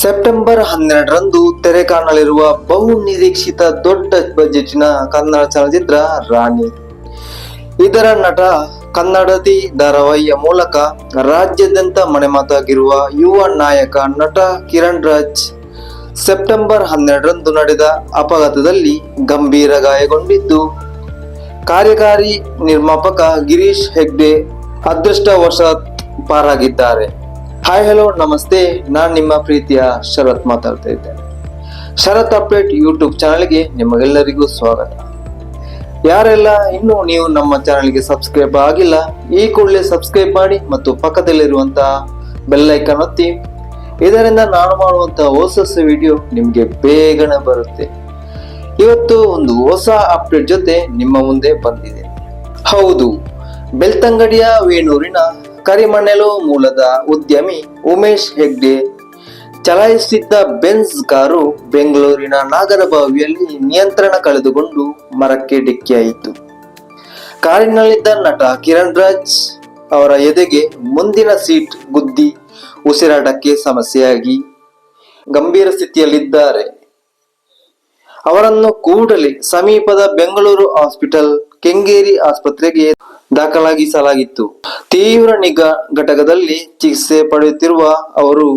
September ಹನ್ನೆರಡರಂದು ತೆರೆ ಕಾಣಲಿರುವ ಬಹು ನಿರೀಕ್ಷಿತ ದೊಡ್ಡ ಬಜೆಟ್ನ ಕನ್ನಡ ಚಲನಚಿತ್ರ ರಾಣಿ. ಇದರ ನಟ ಕನ್ನಡತಿ ಧಾರಾವಾಹಿಯ ಮೂಲಕ ರಾಜ್ಯಾದ್ಯಂತ ಮನೆಮಾತಾಗಿರುವ ಯುವ ನಾಯಕ ನಟ ಕಿರಣ್ ರಾಜ್ ಸೆಪ್ಟೆಂಬರ್ ಹನ್ನೆರಡರಂದು ನಡೆದ ಅಪಘಾತದಲ್ಲಿ ಗಂಭೀರ ಗಾಯಗೊಂಡಿದ್ದು. ಕಾರ್ಯಕಾರಿ ನಿರ್ಮಾಪಕ ಗಿರೀಶ್ ಹೆಗ್ಡೆ ಅದೃಷ್ಟವಶಾತ್ ಪಾರಾಗಿದ್ದಾರೆ. ಹಾಯ್ ಹಲೋ ನಮಸ್ತೆ. ನಾನು ನಿಮ್ಮ ಪ್ರೀತಿಯ ಶರತ್ ಮಾತಾಡ್ತಾ ಇದ್ದೇನೆ. ಶರತ್ ಅಪ್ಡೇಟ್ ಯೂಟ್ಯೂಬ್ ಚಾನಲ್ಗೆ ನಿಮಗೆಲ್ಲರಿಗೂ ಸ್ವಾಗತ. ಯಾರೆಲ್ಲ ಇನ್ನೂ ನೀವು ನಮ್ಮ ಚಾನಲ್ಗೆ ಸಬ್ಸ್ಕ್ರೈಬ್ ಆಗಿಲ್ಲ, ಈ ಕೂಡಲೇ ಸಬ್ಸ್ಕ್ರೈಬ್ ಮಾಡಿ ಮತ್ತು ಪಕ್ಕದಲ್ಲಿರುವಂತಹ ಬೆಲ್ ಐಕಾನ್ ಒತ್ತಿ. ಇದರಿಂದ ನಾನು ಮಾಡುವಂತಹ ಹೊಸ ಹೊಸ ವಿಡಿಯೋ ನಿಮಗೆ ಬೇಗನೆ ಬರುತ್ತೆ. ಇವತ್ತು ಒಂದು ಹೊಸ ಅಪ್ಡೇಟ್ ಜೊತೆ ನಿಮ್ಮ ಮುಂದೆ ಬಂದಿದೆ. ಹೌದು, ಬೆಳ್ತಂಗಡಿಯ ವೇಣೂರಿನ ಕರಿಮಣ್ಣೆಲು ಮೂಲದ ಉದ್ಯಮಿ ಉಮೇಶ್ ಹೆಗ್ಡೆ ಚಲಾಯಿಸಿದ್ದ ಬೆನ್ಸ್ ಕಾರು ಬೆಂಗಳೂರಿನ ನಾಗರಬಾವಿಯಲ್ಲಿ ನಿಯಂತ್ರಣ ಕಳೆದುಕೊಂಡು ಮರಕ್ಕೆ ಡಿಕ್ಕಿಯಾಯಿತು. ಕಾರಿನಲ್ಲಿದ್ದ ನಟ ಕಿರಣ್ ರಾಜ್ ಅವರ ಎದೆಗೆ ಮುಂದಿನ ಸೀಟ್ ಗುದ್ದಿ ಉಸಿರಾಟಕ್ಕೆ ಸಮಸ್ಯೆಯಾಗಿ ಗಂಭೀರ ಸ್ಥಿತಿಯಲ್ಲಿದ್ದಾರೆ. ಅವರನ್ನು ಕೂಡಲೇ ಸಮೀಪದ ಬೆಂಗಳೂರು ಹಾಸ್ಪಿಟಲ್, ಕೆಂಗೇರಿ ಆಸ್ಪತ್ರೆಗೆ ದಾಖಲಾಗಿಸಲಾಗಿತ್ತು. ತೀವ್ರ ನಿಗಾ ಘಟಕದಲ್ಲಿ ಚಿಕಿತ್ಸೆ ಪಡೆಯುತ್ತಿರುವ ಅವರು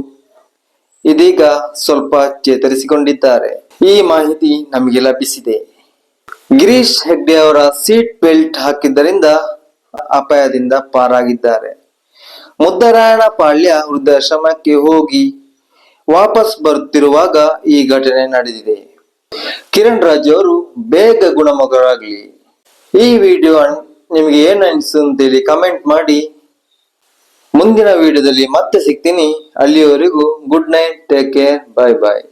ಇದೀಗ ಸ್ವಲ್ಪ ಚೇತರಿಸಿಕೊಂಡಿದ್ದಾರೆ. ಈ ಮಾಹಿತಿ ನಮಗೆ ಲಭಿಸಿದೆ. ಗಿರೀಶ್ ಹೆಗ್ಡೆ ಅವರ ಸೀಟ್ ಬೆಲ್ಟ್ ಹಾಕಿದ್ದರಿಂದ ಅಪಾಯದಿಂದ ಪಾರಾಗಿದ್ದಾರೆ. ಮುದ್ದರಾಯಣ ಪಾಳ್ಯ ವೃದ್ಧಾಶ್ರಮಕ್ಕೆ ಹೋಗಿ ವಾಪಸ್ ಬರುತ್ತಿರುವಾಗ ಈ ಘಟನೆ ನಡೆದಿದೆ. ಕಿರಣ್ ರಾಜ್ ಅವರು ಬೇಗ ಗುಣಮುಖರಾಗ್ಲಿ. ಈ ವಿಡಿಯೋ ನಿಮಗೆ ಏನು ಅನಿಸ್ತು ಅಂತೇಳಿ ಕಮೆಂಟ್ ಮಾಡಿ. ಮುಂದಿನ ವಿಡಿಯೋದಲ್ಲಿ ಮತ್ತೆ ಸಿಗ್ತೀನಿ. ಅಲ್ಲಿಯವರೆಗೂ good night take care bye bye